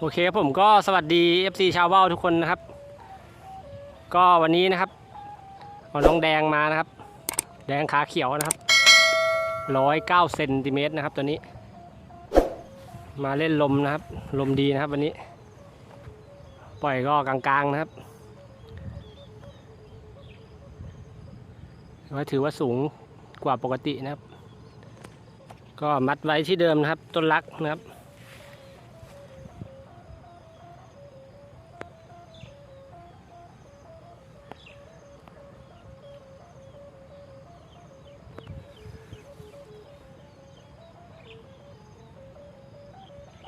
โอเคครับผมก็สวัสดี FC ชาวเบ้าทุกคนนะครับ ก็วันนี้นะครับเอาน้องแดงมานะครับ แดงขาเขียวนะครับร้อยเก้าเซนติเมตรนะครับตัวนี้ มาเล่นลมนะครับ ลมดีนะครับวันนี้ ปล่อยก็กลางๆนะครับก็ถือว่าสูงกว่าปกตินะครับ ก็มัดไว้ที่เดิมนะครับ ต้นรักนะครับ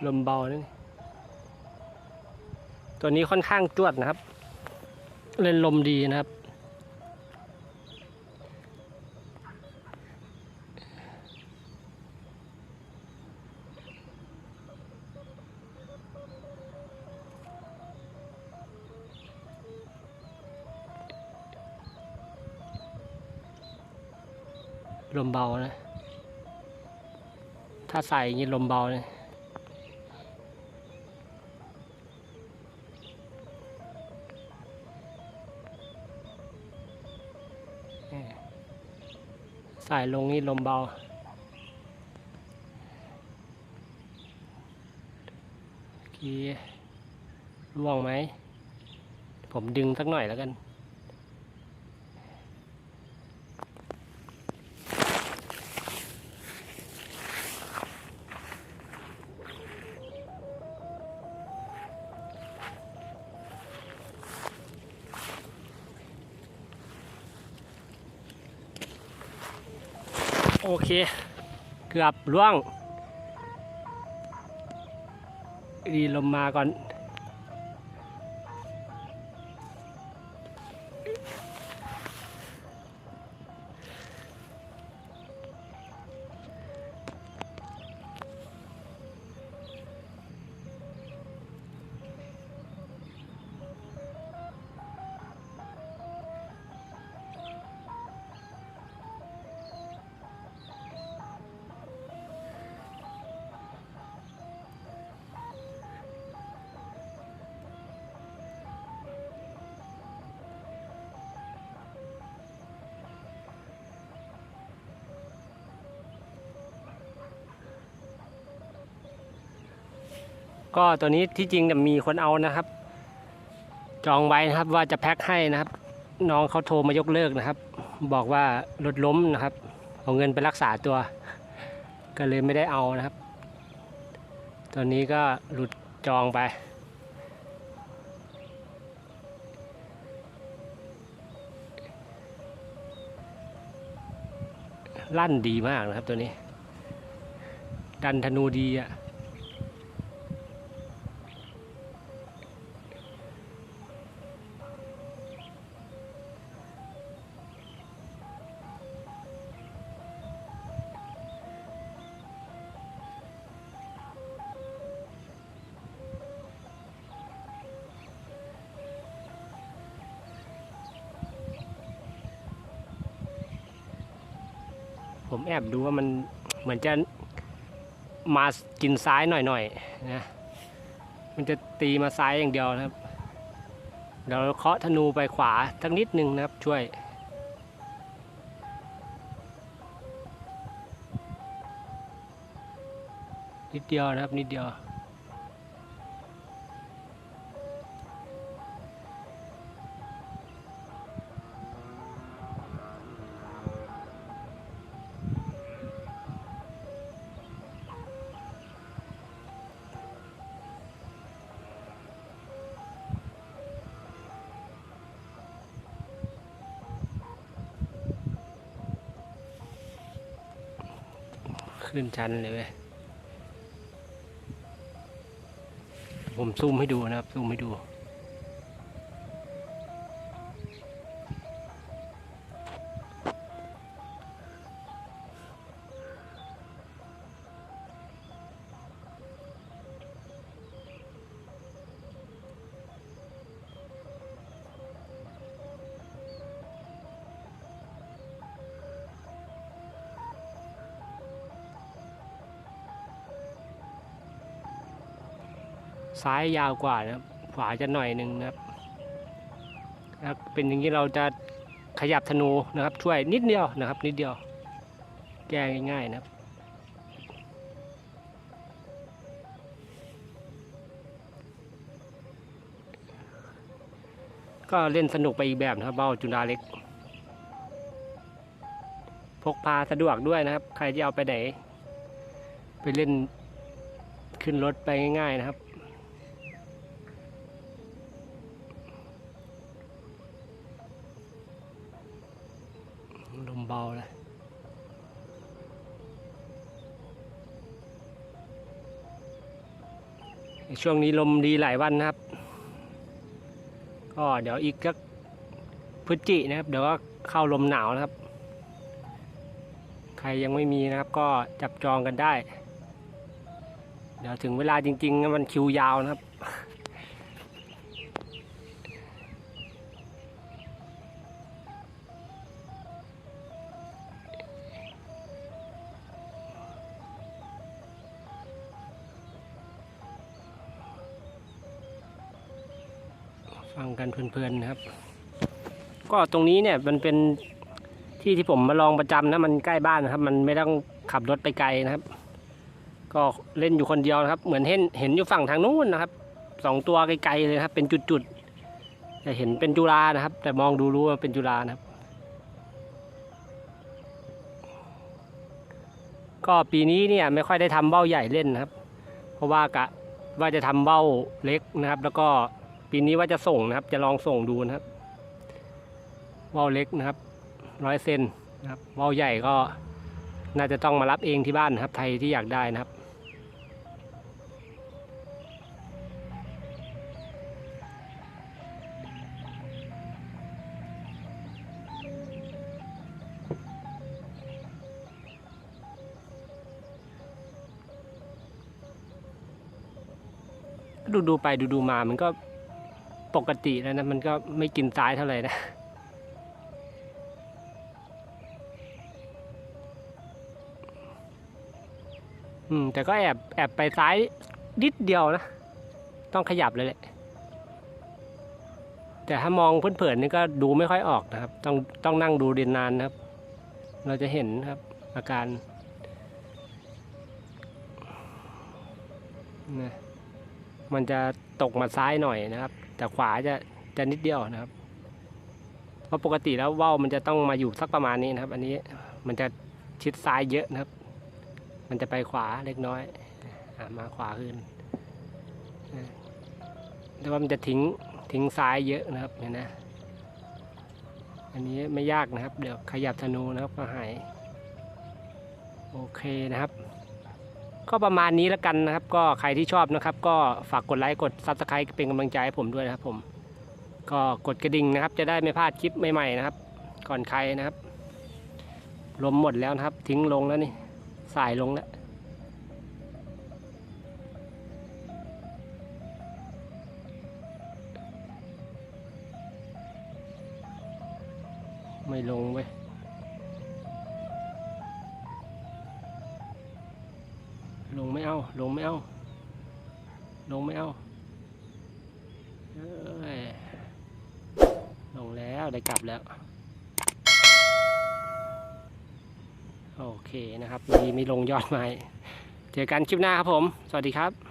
ลมเบานี่ตัวนี้ค่อนข้างจวดนะครับ เล่นลมดีนะครับ ลมเบานะ ถ้าใส่ย่างนี้ลมเบาเลย สายลงนี่ลมเบา โอเคร่วงไหม ผมดึงสักหน่อยแล้วกัน โอเค เกือบล่วง ดีลมมาก่อน ก็ตัวนี้ที่จริงมีคนเอานะครับ จองไว้นะครับว่าจะแพ็คให้นะครับ น้องเขาโทรมายกเลิกนะครับ บอกว่ารถล้มนะครับ เอาเงินไปรักษาตัว ก็เลยไม่ได้เอานะครับตอนนี้ก็หลุดจองไป ลั่นดีมากนะครับตัวนี้ ดันธนูดีอะ ผมแอบดูว่ามันเหมือนจะมากินซ้ายหน่อยๆนะมันจะตีมาซ้ายอย่างเดียวนะครับเราเคาะธนูไปขวาสักนิดนึงนะครับช่วยนิดเดียวนะครับนิดเดียว ขึ้นชันเลยเว้ยผมซูมให้ดูนะครับซูมให้ดู ซ้ายยาวกว่านะครับขวาจะหน่อยหนึ่งนะครับเป็นอย่างนี้เราจะขยับธนูนะครับ ช่วยนิดเดียวนะครับ นิดเดียว แก้ง่ายๆนะครับก็เล่นสนุกไปอีกแบบนะครับเบ้าจุฬาเล็ก พกพาสะดวกด้วยนะครับ ใครที่เอาไปไหน ไปเล่นขึ้นรถไปง่ายๆนะครับ เบาเลยช่วงนี้ลมดีหลายวันนะครับ ก็เดี๋ยวอีกก็พฤศจินะครับ เดี๋ยวก็เข้าลมหนาวนะครับ ใครยังไม่มีนะครับ ก็จับจองกันได้ เดี๋ยวถึงเวลาจริงๆมันคิวยาวนะครับ ฟังกันเพลินๆนะครับ ก็ตรงนี้เนี่ยมันเป็นที่ที่ผมมาลองประจำนะมันใกล้บ้านนะครับ มันไม่ต้องขับรถไปไกลนะครับ ก็เล่นอยู่คนเดียวนะครับ เหมือนเห็นเห็นอยู่ฝั่งทางนู้นนะครับสองตัวไกลๆเลยครับ เป็นจุดๆแต่เห็นเป็นจุฬานะครับ แต่มองดูรู้ว่าเป็นจุฬานะครับ ก็ปีนี้เนี่ยไม่ค่อยได้ทำเบ้าใหญ่เล่นนะครับ เพราะว่ากะว่าจะทำเบ้าเล็กนะครับ แล้วก็ ปีนี้ว่าจะส่งนะครับ จะลองส่งดูนะครับเบ้าเล็กนะครับร้อยเซนนะครับเบ้าใหญ่ก็น่าจะต้องมารับเองที่บ้านนะครับใครที่อยากได้นะครับดูดูไปดูดูมามันก็ ปกติแล้วนะ มันก็ไม่กินซ้ายเท่าไหร่นะอืมแต่ก็แอบแอบไปซ้ายนิดเดียวนะ ต้องขยับเลยแหละ แต่ถ้ามองเผินๆนี่ก็ดูไม่ค่อยออกนะครับ ต้องต้องนั่งดูเรียนนานนะครับ เราจะเห็นครับอาการนะมันจะตกมาซ้ายหน่อยนะครับ แต่ขวาจะจะนิดเดียวนะครับเพราะปกติแล้วว่าวมันจะต้องมาอยู่สักประมาณนี้นะครับ อันนี้มันจะชิดซ้ายเยอะนะครับ มันจะไปขวาเล็กน้อยอมาขวาขึ้นแต่ว่ามันจะทิ้งทิ้งซ้ายเยอะนะครับเห็นนะ อันนี้ไม่ยากนะครับ เดี๋ยวขยับธนูนะครับก็หาย โอเคนะครับ ก็ประมาณนี้แล้วกันนะครับ ก็ใครที่ชอบนะครับ ก็ฝากกดไลค์กดซับสไครต์เป็นกำลังใจให้ผมด้วยนะครับผม ก็กดกระดิ่งนะครับ จะได้ไม่พลาดคลิปใหม่ๆนะครับ ก่อนใครนะครับลมหมดแล้วนะครับ ทิ้งลงแล้วนี่สายลงแล้วไม่ลงเว้ย ไม่เอา ลงไม่เอา ลงไม่เอาเอ้ยลงแล้วได้กลับแล้ว โอเคนะครับมีมีลงยอดไม้เจอกันคลิปหน้าครับผม สวัสดีครับ